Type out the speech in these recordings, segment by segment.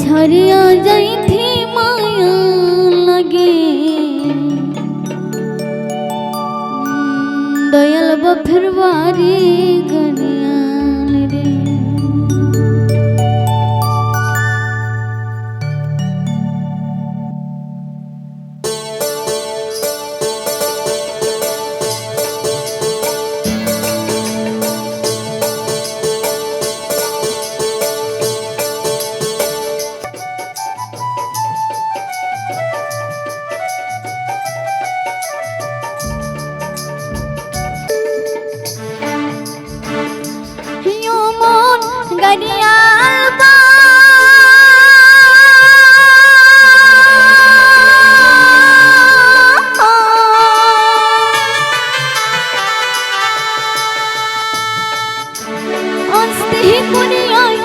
ছাড়িয়া যাইতে মায়া লাগে। দয়াল বফের বাড়ি গড়িয়াল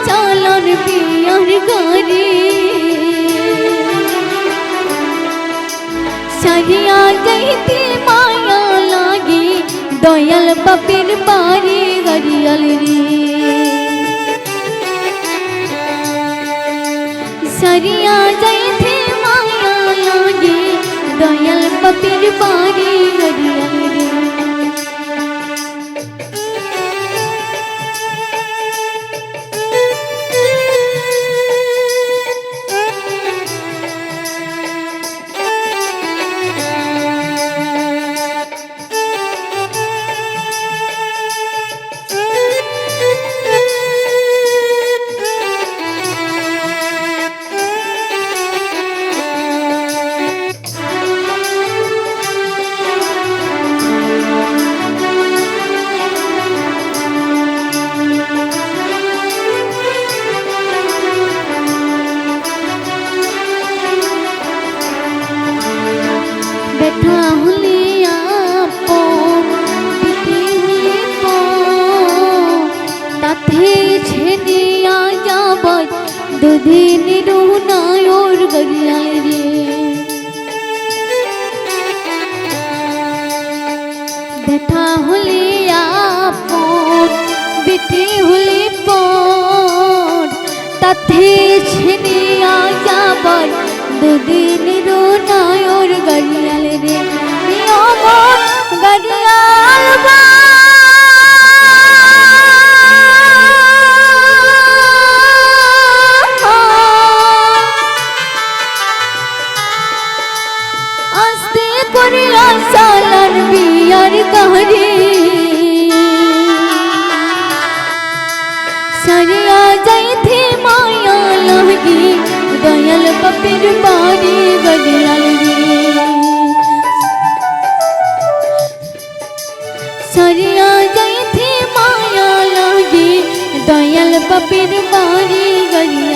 চালান বিয়ার গাড়ি। সারিয়া যাইতে মায়া লাগে দয়াল বাপের বাড়ি গড়িয়াল রে। সারিয়া যাইতে মায়া লাগে দয়াল পতির বাড়ি গড়িয়াল দুদিন রুনায়োর গড়িয়াল রে ব্যথা হলে আপন বিটি হলে পর তাতে অমর সালার বিয়ার কাহরে সারিয়া যাইতে মায়া লাগি দয়াল বাপের বাড়ি রে সারিয়া যাইতে মায়া লাগি দয়াল বাপের বাড়ি গড়িয়াল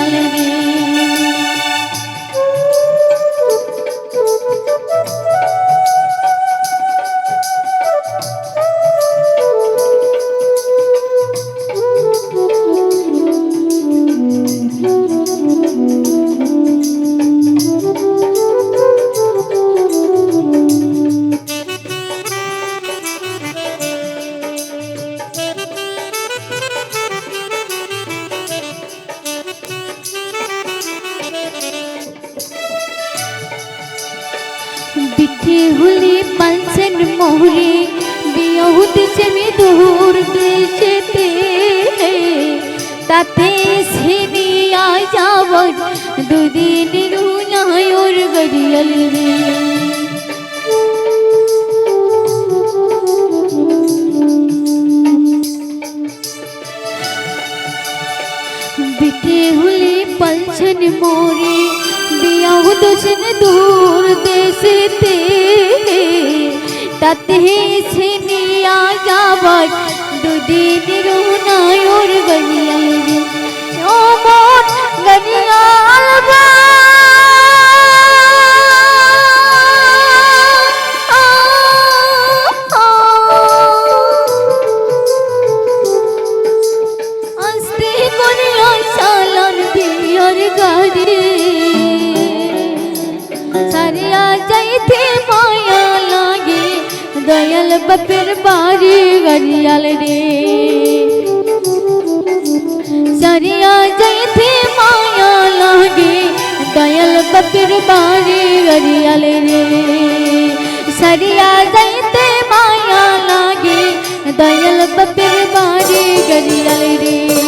হলে পালছেন মোহরে বিয়হুত চেমে দূর দোষন দূর দেশেতে তাতে ছিনিয়া যাবার দুদিন রুনায়ুর গড়িয়াল বাপের বাড়ি গড়িয়াল রে সারিয়া যাইতে মায়া লাগে দয়াল বাপের বাড়ি গড়িয়াল রে সারিয়া যাইতে মায়া লাগে দয়াল বাপের বাড়ি গড়িয়াল রে